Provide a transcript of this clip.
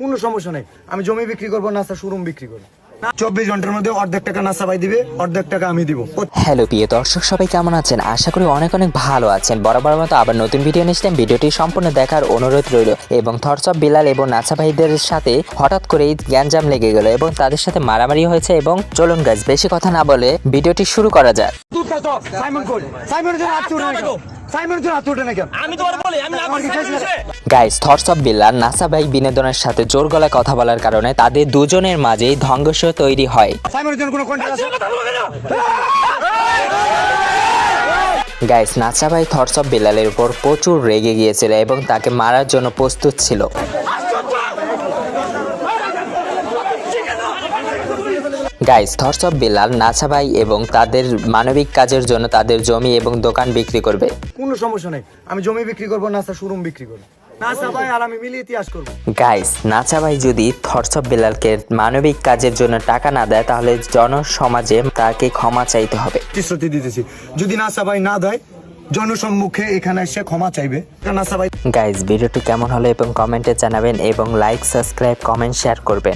কোনো সমস্যা নেই। আমি জমি বিক্রি করব নাস্তা শোরুম বিক্রি করব। চব্বিশ ঘণ্টার মধ্যে অর্ধেক টাকা নাস্তা ভাই দিবে অর্ধেক টাকা আমি দিব। হ্যালো প্রিয় দর্শক সবাই কেমন আছেন? আশা করি অনেক অনেক ভালো আছেন। বরাবর মতো আবার নতুন ভিডিও নিয়ে ভিডিওটি সম্পূর্ণ দেখার অনুরোধ রইল এবং থরসব বিলাল এবং নাসা ভাইদের সাথে হঠাৎ করেই গ্যাঞ্জাম লেগে গেল এবং তাদের সাথে মারামারি হয়েছে এবং চলুন গাছ বেশি কথা না বলে ভিডিওটি শুরু করা যাক। সাইমন কই হাত না কেন? আমি বলি আমি না? গাইস থরসব বিল্লাল নাসা ভাই বিনোদনের সাথে জোর গলায় কথা বলার কারণে তাদের দুজনের মাঝেই ধ্বংস তৈরি হয়। সাইমনের জন্য কোনো কন্ট্যাক্ট গাইস নাসা ভাই থরসব বিল্লালের উপর প্রচুর রেগে গিয়েছিল এবং তাকে মারার জন্য প্রস্তুত ছিল। গাইস থরসব বিল্লাল নাসা ভাই এবং তাদের মানবিক কাজের জন্য তাদের জমি এবং দোকান বিক্রি করবে। কোনো সমস্যা নেই। আমি জমি বিক্রি করব নাস্তা শোরুম বিক্রি করব। গাইস নাচা ভাই যদি থরসব বিল্লালকে মানবিক কাজের জন্য টাকা না দেয় তাহলে জনসমাজে তাকে ক্ষমা চাইতে হবে। প্রতিশ্রুতি দিতেছি। যদি নাস্তা ভাই না দেয় জনসম্মুখে এখানে এসে ক্ষমা চাইবে। নাস্তা ভাই গাইস ভিডিওটি কেমন হলো এবং কমেন্টে জানাবেন এবং লাইক সাবস্ক্রাইব কমেন্ট শেয়ার করবেন।